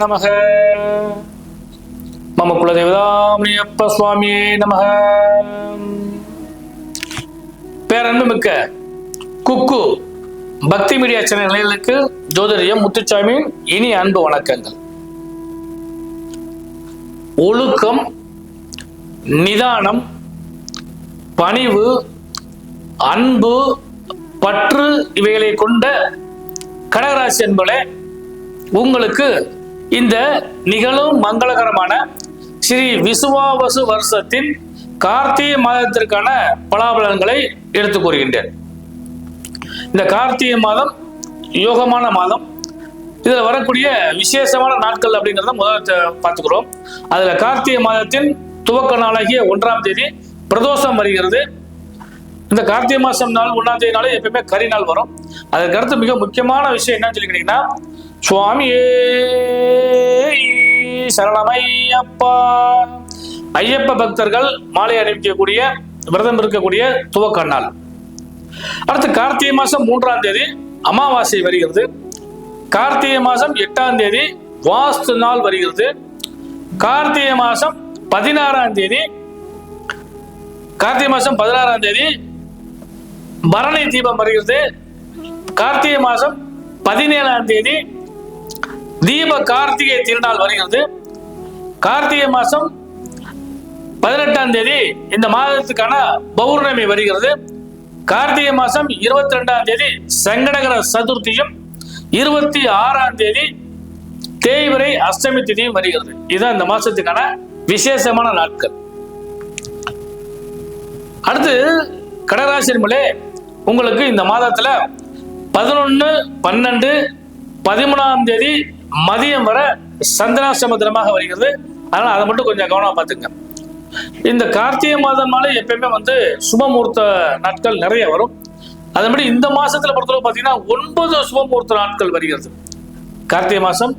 நமக. மம குலதேவதாமணியப்ப சுவாமியே நமக. பேரன்பு மிக்க குக்கு பக்தி மீடியா சேனல் நிலையங்களுக்கு ஜோதிடம் முத்துச்சாமியின் இனி அன்பு வணக்கங்கள். ஒழுக்கம் நிதானம் பணிவு அன்பு பற்று இவைகளை கொண்ட கடகராசி என்பதை உங்களுக்கு இந்த நிகழும் மங்களகரமான ஸ்ரீ விசுவாவசு வருஷத்தின் கார்த்திகை மாதத்திற்கான பலாபலன்களை எடுத்து கூறுகின்றேன். இந்த கார்த்திகை மாதம் யோகமான மாதம். இதில் வரக்கூடிய விசேஷமான நாட்கள் அப்படிங்கிறத முதல்ல பார்த்துக்கிறோம். அதில் கார்த்திகை மாதத்தின் துவக்க நாளாகிய ஒன்றாம் தேதி பிரதோஷம் வருகிறது. இந்த கார்த்திகை மாதம் நாள் ஒன்றாம் தேதி நாளே எப்பயுமே கரி நாள் வரும். அதற்கு மிக முக்கியமான விஷயம் என்னன்னு சொல்லி கேட்டீங்கன்னா சுவாமியே சரணமையப்பா. ஐயப்ப பக்தர்கள் மாலை அணிவிக்கக்கூடிய விரதம் இருக்கக்கூடிய துவக்க நாள் அடுத்து கார்த்திகை மாசம் மூன்றாம் தேதி அமாவாசை வருகிறது. கார்த்திகை மாசம் எட்டாம் தேதி வாஸ்து நாள் வருகிறது. கார்த்திகை மாசம் பதினாறாம் தேதி கார்த்திகை மாசம் பதினாறாம் தேதி பரணி தீபம் வருகிறது. கார்த்திகை மாசம் பதினேழாம் தேதி தீப கார்த்திகை திருநாள் வருகிறது. கார்த்திகை மாசம் பதினெட்டாம் தேதி இந்த மாதத்துக்கான பௌர்ணமி வருகிறது. கார்த்திகை மாசம் இருபத்தி ரெண்டாம் தேதி சங்கடகர சதுர்த்தியும் இருபத்தி ஆறாம் தேதி தேய்வரை அஷ்டமி திதியும் வருகிறது. இதுதான் இந்த மாசத்துக்கான விசேஷமான நாட்கள். அடுத்து கடகராசிர்களே உங்களுக்கு இந்த மாதத்துல பதினொன்று பன்னெண்டு பதிமூணாம் தேதி மதியம் வரை சந்திராசிரம வருகிறது. அதனால் அதை மட்டும் கொஞ்சம் கவனமாக பார்த்துங்க இந்த கார்த்திகை மாதம்னாலே எப்பயுமே வந்து சுபமுகூர்த்த நாட்கள் நிறைய வரும். அதன்படி இந்த மாசத்துல பொறுத்தவரை பார்த்தீங்கன்னா ஒன்பது சுபமுகூர்த்த நாட்கள் வருகிறது. கார்த்திகை மாசம்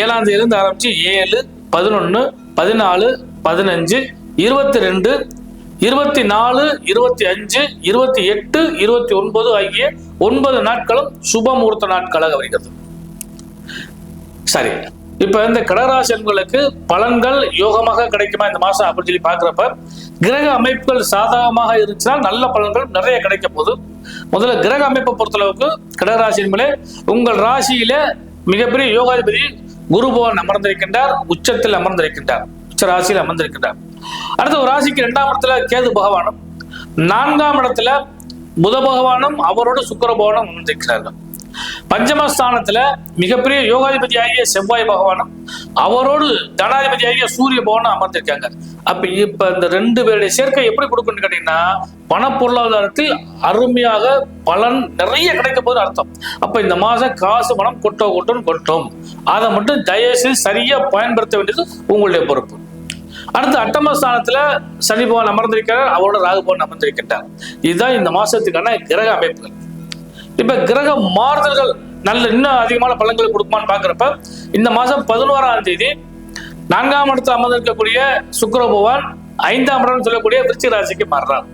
ஏழாம் தேதியிலிருந்து ஆரம்பிச்சு ஏழு பதினொன்று பதினாலு பதினஞ்சு இருபத்தி ரெண்டு இருபத்தி நாலு இருபத்தி அஞ்சு இருபத்தி எட்டு இருபத்தி ஒன்பது ஆகிய ஒன்பது நாட்களும் சுபமுகூர்த்த நாட்களாக வருகிறது. சரி. இப்ப இந்த கடகராசி அன்பர்களுக்கு பலன்கள் யோகமாக கிடைக்குமா? இந்த மாசம் அப்படின்னு சொல்லி பாக்குறப்ப கிரக அமைப்புகள் சாதகமாக இருந்துச்சுன்னா நல்ல பலன்கள் நிறைய கிடைக்க போகுது. முதல்ல கிரக அமைப்பை பொறுத்தளவுக்கு கடகராசி என்பதே உங்கள் ராசியில மிகப்பெரிய யோகாதிபதி குருபவன் அமர்ந்திருக்கின்றார் உச்சத்தில் அமர்ந்திருக்கின்றார். உச்ச ராசியில் அமர்ந்திருக்கின்றார். அடுத்து ஒரு ராசிக்கு இரண்டாம் இடத்துல கேது பகவானும் நான்காம் இடத்துல புத பகவானும் அவரோட சுக்கர பகவானும் அமர்ந்திருக்கிறார்கள். பஞ்சமஸ்தானத்துல மிகப்பெரிய யோகாதிபதி ஆகிய செவ்வாய் பகவானும் அவரோடு தனாதிபதி ஆகிய சூரிய பகவானும் அமர்ந்திருக்காங்க. அப்ப இப்ப இந்த ரெண்டு பேருடைய சேர்க்கை எப்படி கொடுக்குன்னு கேட்டீங்கன்னா பண பொருளாதாரத்தில் அருமையாக பலன் நிறைய கிடைக்க போது அர்த்தம். அப்ப இந்த மாசம் காசு பணம் கொட்டோ கொட்டும் கொட்டும். அதை மட்டும் தயவுசெய்து சரியா பயன்படுத்த வேண்டியது உங்களுடைய பொறுப்பு. அடுத்து அட்டமஸ்தானத்துல சனி பகவான் அமர்ந்திருக்கிறார் அவரோட ராகு பகவான் அமர்ந்திருக்கின்றார். இதுதான் இந்த மாசத்துக்கான கிரக அமைப்புகள். இப்ப கிரக மாறுதல்கள் நல்ல இன்னும் அதிகமான பலன்களை கொடுக்குமான்னு பாக்குறப்ப இந்த மாசம் பதினோராம் தேதி நான்காம் இடத்துல அமர்ந்திருக்கக்கூடிய சுக்கர பகவான் ஐந்தாம் இடம் சொல்லக்கூடிய விருச்சிக ராசிக்கு மாறுறார்.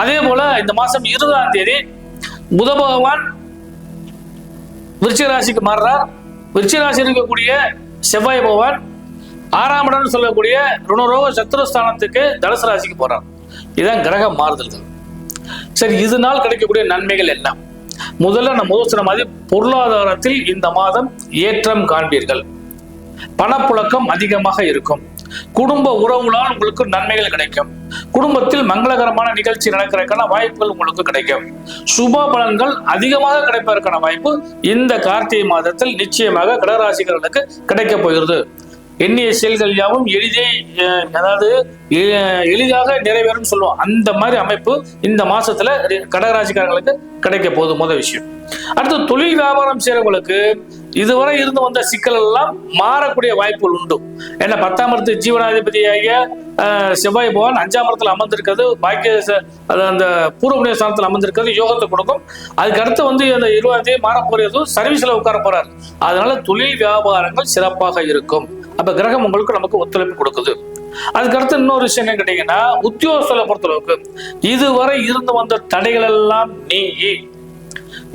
அதே போல இந்த மாசம் இருபதாம் தேதி புத பகவான் விருச்சிக ராசிக்கு மாறுறார். விருச்சிக ராசி இருக்கக்கூடிய செவ்வாய் பகவான் ஆறாம் இடம் சொல்லக்கூடிய ருணரோக சத்ருஸ்தானத்துக்கு தனுசு ராசிக்கு போறார். இதுதான் கிரக மாறுதல்கள். சரி இதனால் கிடைக்கக்கூடிய நன்மைகள் என்ன முதல்ல நம்ம முதல் சொன்ன மாதிரி பொருளாதாரத்தில் இந்த மாதம் ஏற்றம் காண்பீர்கள். பணப்புழக்கம் அதிகமாக இருக்கும். குடும்ப உறவுகளால் உங்களுக்கு நன்மைகள் கிடைக்கும். குடும்பத்தில் மங்களகரமான நிகழ்ச்சி நடக்கிறதுக்கான வாய்ப்புகள் உங்களுக்கு கிடைக்கும். சுப பலன்கள் அதிகமாக கிடைப்பதற்கான வாய்ப்பு இந்த கார்த்திகை மாதத்தில் நிச்சயமாக கடகராசிகளுக்கு கிடைக்க போகிறது. எண்ணிய செயல்கள் யாவும் எளிதே அதாவது எ- எளிதாக நிறைவேறும் சொல்லுவோம். அந்த மாதிரி அமைப்பு இந்த மாசத்துல ரி- கடகராசிக்காரங்களுக்கு கிடைக்க போகுது முதல் விஷயம். அடுத்து தொழில் வியாபாரம் செய்யறவங்களுக்கு இதுவரை இருந்து வந்த சிக்கல் எல்லாம் மாறக்கூடிய வாய்ப்புகள் உண்டு. ஏன்னா பத்தாம் இடத்து ஜீவனாதிபதியாகிய செவ்வாய் பகவான் அஞ்சாம் இடத்துல அமர்ந்திருக்கிறது பாக்கிய அந்த பூர்வ ஸ்தானத்தில் அமர்ந்திருக்கிறது யோகத்தை கொடுக்கும். அதுக்கு அடுத்து வந்து அந்த இருபதாம் தேதி மாற சர்வீஸ்ல உட்கார போறாரு. அதனால தொழில் வியாபாரங்கள் சிறப்பாக இருக்கும். அப்ப கிரகம் உங்களுக்கு நமக்கு ஒத்துழைப்பு கொடுக்குது. அதுக்கு அடுத்து இன்னொரு விஷயம் என்ன கேட்டீங்கன்னா உத்தியோகத்தில் பொறுத்தளவுக்கு இதுவரை இருந்து வந்த தடைகள் எல்லாம் நீங்கி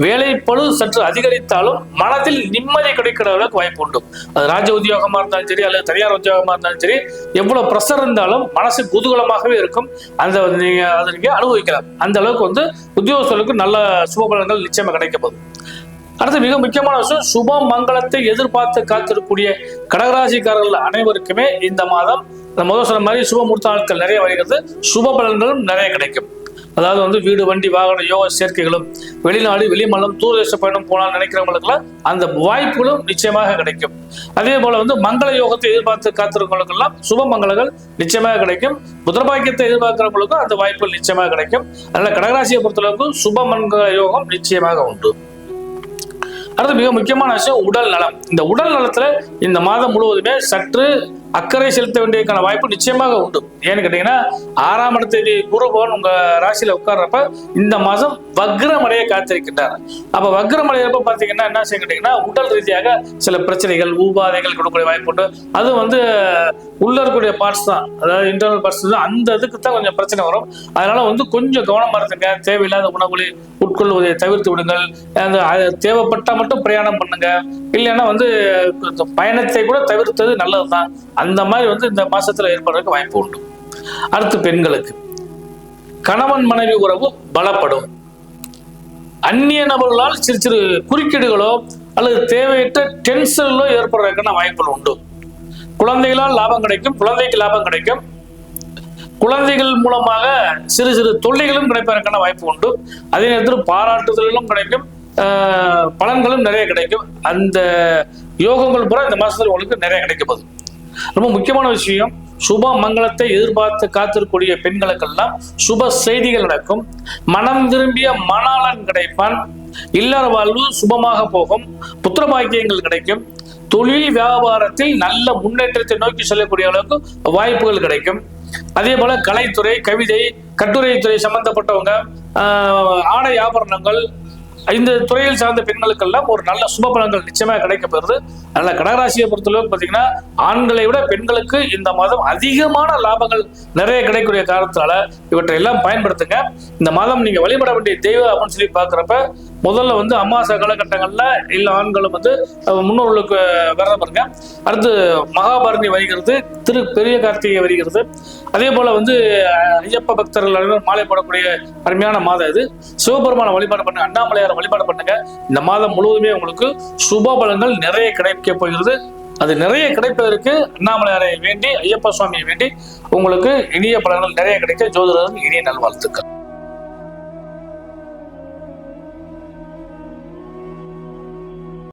வேலைப்பளு சற்று அதிகரித்தாலும் மனதில் நிம்மதி கிடைக்கிற அளவுக்கு வாய்ப்பு உண்டு. அது ராஜ உத்தியோகமா இருந்தாலும் சரி அல்லது தனியார் உத்தியோகமா இருந்தாலும் சரி எவ்வளவு ப்ரெஷர் இருந்தாலும் மனசு குதூகலமாகவே இருக்கும். அந்த நீங்க அதை நீங்க அனுபவிக்கலாம். அந்த அளவுக்கு வந்து உத்தியோகஸ்தர்களுக்கு நல்ல சுபபலங்கள் நிச்சயமா கிடைக்க போகுது. அடுத்து மிக முக்கியமான விஷயம் சுப மங்களத்தை எதிர்பார்த்து காத்திருக்கக்கூடிய கடகராசிக்காரர்கள் அனைவருக்குமே இந்த மாதம் முதல் சொன்ன மாதிரி சுப முகூர்த்த நாட்கள் நிறைய வருகிறது. சுப பலன்களும் நிறைய கிடைக்கும். அதாவது வந்து வீடு வண்டி வாகன யோக சேர்க்கைகளும் வெளிநாடு வெளிமலம் தூரதேச பயணம் போனால் நினைக்கிறவங்களுக்குலாம் அந்த வாய்ப்புகளும் நிச்சயமாக கிடைக்கும். அதே போல வந்து மங்கள யோகத்தை எதிர்பார்த்து காத்திருக்கிறவங்களுக்கெல்லாம் சுப மங்களங்கள் நிச்சயமாக கிடைக்கும். புத்திரபாக்கியத்தை எதிர்பார்க்கிறவங்களுக்கும் அந்த வாய்ப்புகள் நிச்சயமாக கிடைக்கும். அதனால கடகராசியை பொறுத்தளவுக்கு சுப மங்கள யோகம் நிச்சயமாக உண்டு. அடுத்து மிக முக்கியமான விஷயம் உடல் நலம். இந்த உடல் நலத்துல இந்த மாதம் முழுவதுமே சற்று அக்கறை செலுத்த வேண்டியதுக்கான வாய்ப்பு நிச்சயமாக உண்டு. ஏன்னு கேட்டீங்கன்னா ஆறாம் இடத்தை குருபவன் உங்க ராசியில உட்கார்றப்ப இந்த மாதம் வக்ரமடைய காத்திருக்கின்றார். அப்ப வக்ரமடையிறப்ப பாத்தீங்கன்னா என்ன செய்ய கேட்டீங்கன்னா உடல் ரீதியாக சில பிரச்சனைகள் உபாதைகள் கொடுக்கக்கூடிய வாய்ப்பு உண்டு. அது வந்து உள்ள இருக்கக்கூடிய பார்ட்ஸ் தான். அதாவது இன்டர்னல் பார்ட்ஸ் தான். அந்த இதுக்கு தான் கொஞ்சம் பிரச்சனை வரும். அதனால வந்து கொஞ்சம் கவனமா இருந்துங்க. தேவையில்லாத உணவுகளை உட்கொள்வதை தவிர்த்து விடுங்கள். அந்த தேவைப்பட்டா மட்டும் பிரயாணம் பண்ணுங்க. இல்லைன்னா வந்து பயணத்தை கூட தவிர்த்தது நல்லதுதான். அந்த மாதிரி வந்து இந்த மாசத்துல ஏற்படுறதுக்கு வாய்ப்பு உண்டு. அடுத்து பெண்களுக்கு. கணவன் மனைவி உறவு பலப்படும். அந்நிய நபர்களால் சிறு சிறு குறுக்கீடுகளோ அல்லது தேவையற்ற டென்ஷன்களோ ஏற்படுறதுக்கான வாய்ப்புகள் உண்டு. குழந்தைகளால் லாபம் கிடைக்கும் குழந்தைக்கு லாபம் கிடைக்கும். குழந்தைகள் மூலமாக சிறு சிறு தொல்லைகளும் கிடைப்பதற்கான வாய்ப்பு உண்டு. அதே நேரத்தில் பாராட்டுதல்களும் கிடைக்கும் பலன்களும் நிறைய கிடைக்கும். அந்த யோகங்கள் பூரா இந்த மாதத்தில் உங்களுக்கு நிறைய கிடைக்க போகுது. ரொம்ப முக்கியமான விஷயம் சுப மங்களத்தை எதிர்பார்த்து காத்திருக்கூடிய பெண்களுக்கெல்லாம் சுப செய்திகள் நடக்கும். மனம் விரும்பிய மணாளன் கிடைப்பான். இல்லற வாழ்வு சுபமாக போகும். புத்திர பாக்கியங்கள் கிடைக்கும். தொழில் வியாபாரத்தில் நல்ல முன்னேற்றத்தை நோக்கி செல்லக்கூடிய அளவுக்கு வாய்ப்புகள் கிடைக்கும். அதே போல கலைத்துறை கவிதை கட்டுரைத்துறை சம்பந்தப்பட்டவங்க ஆஹ், ஆடை ஆபரணங்கள் இந்த துறையில் சார்ந்த பெண்களுக்கெல்லாம் ஒரு நல்ல சுப பலன்கள் நிச்சயமாக கிடைக்கப்பெறுது அதனால கடகராசியை பொறுத்தளவுக்கு பார்த்தீங்கன்னா ஆண்களை விட பெண்களுக்கு இந்த மாதம் அதிகமான லாபங்கள் நிறைய கிடைக்கக்கூடிய காரணத்தால இவற்றை எல்லாம் பயன்படுத்துங்க. இந்த மாதம் நீங்க வழிபட வேண்டிய தெய்வம் அப்படின்னு சொல்லி பார்க்குறப்ப முதல்ல வந்து அமாவாசை காலகட்டங்களில் எல்லா ஆண்களும் வந்து முன்னோர்களுக்கு விரதம் இருங்க அடுத்து மகாபாரதி வருகிறது திரு பெரிய கார்த்திகை வருகிறது. அதே போல் வந்து ஐயப்ப பக்தர்கள் அனைவரும் மாலை போடக்கூடிய அருமையான மாதம் இது. சிவபெருமான வழிபாடு பண்ணுங்க அண்ணாமலையாரை வழிபாடு பண்ணுங்க. இந்த மாதம் முழுவதுமே உங்களுக்கு சுப பலங்கள் நிறைய கிடைக்க போகிறது. அது நிறைய கிடைப்பதற்கு அண்ணாமலையாரை வேண்டி ஐயப்ப சுவாமியை வேண்டி உங்களுக்கு இனிய பலன்கள் நிறைய கிடைக்க ஜோதிடர்கள் இனிய நல்வாழ்த்துக்கள்.